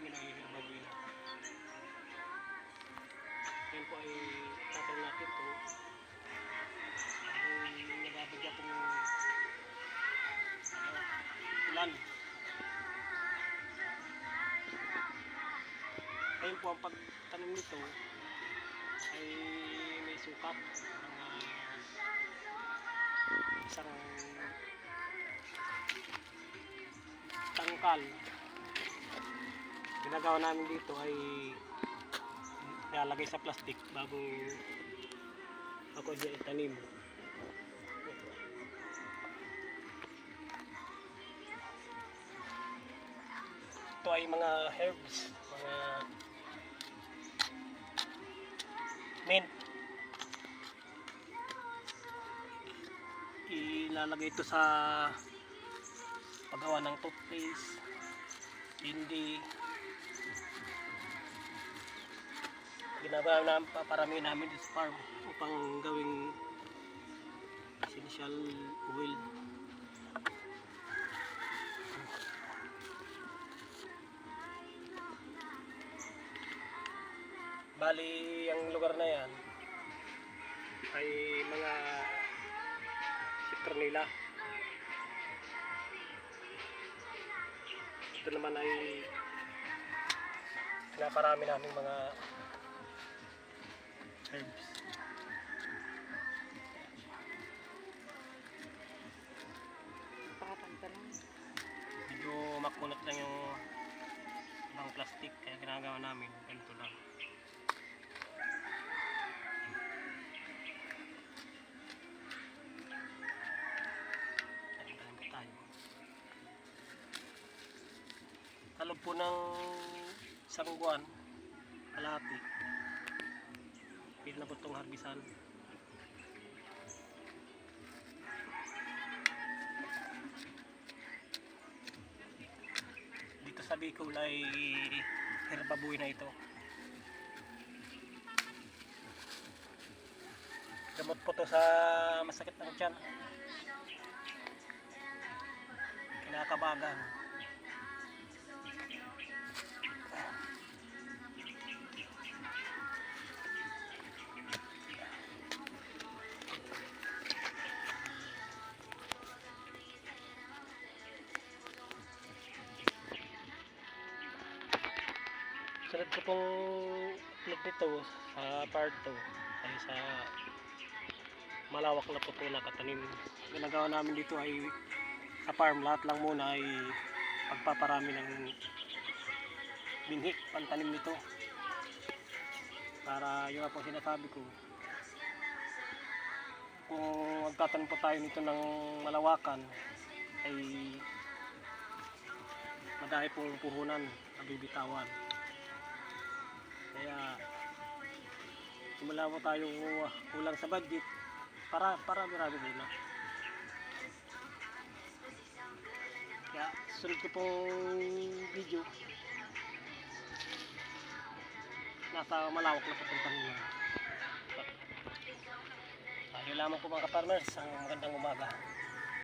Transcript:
namin ay baboy na. Yan po ay tatanong natin to. Ang nababagya pong ano, ulan. Ayun po ang pagtanim nito ay may sukat ng isang tangkal. Ginagawa namin dito ay nilalagay sa plastic bago ako diyan itanim. Ito ay mga herbs, mga mint. Ilalagay ito sa paggawa ng toothpaste, hindi ginagawa namin paparami namin dito sa farm upang gawing essential oil. Bali, ang lugar na yan ay mga Citronella. Ito naman ay pinaparami namin mga herbs. Pakatanta lang. Medyo makunat lang yung ibang plastic kaya ginagawa namin ganito lang. Loob po ng isang buwan, kalahati, na harbisan. Dito sa Bicol ay herbabuy na ito. Gamot po to sa masakit ng tiyan. Kinakabagan. Sunod ko pong plug nito sa part 2 ay sa malawak na po ito nakatanim. Ginagawa namin dito ay sa farm lahat lang muna ay pagpaparami ng binhi, pantanim nito. Para nga po sinasabi ko, kung magtatanim po tayo nito ng malawakan ay madami pong puhunan na bibitawan. Kaya simula po tayo uh, kulang sa budget para para marami muna. Kaya sunod ko pong video nasa malawak na papuntang nyo. Tayo lamang po mga ka-farmers, ang magandang umaga.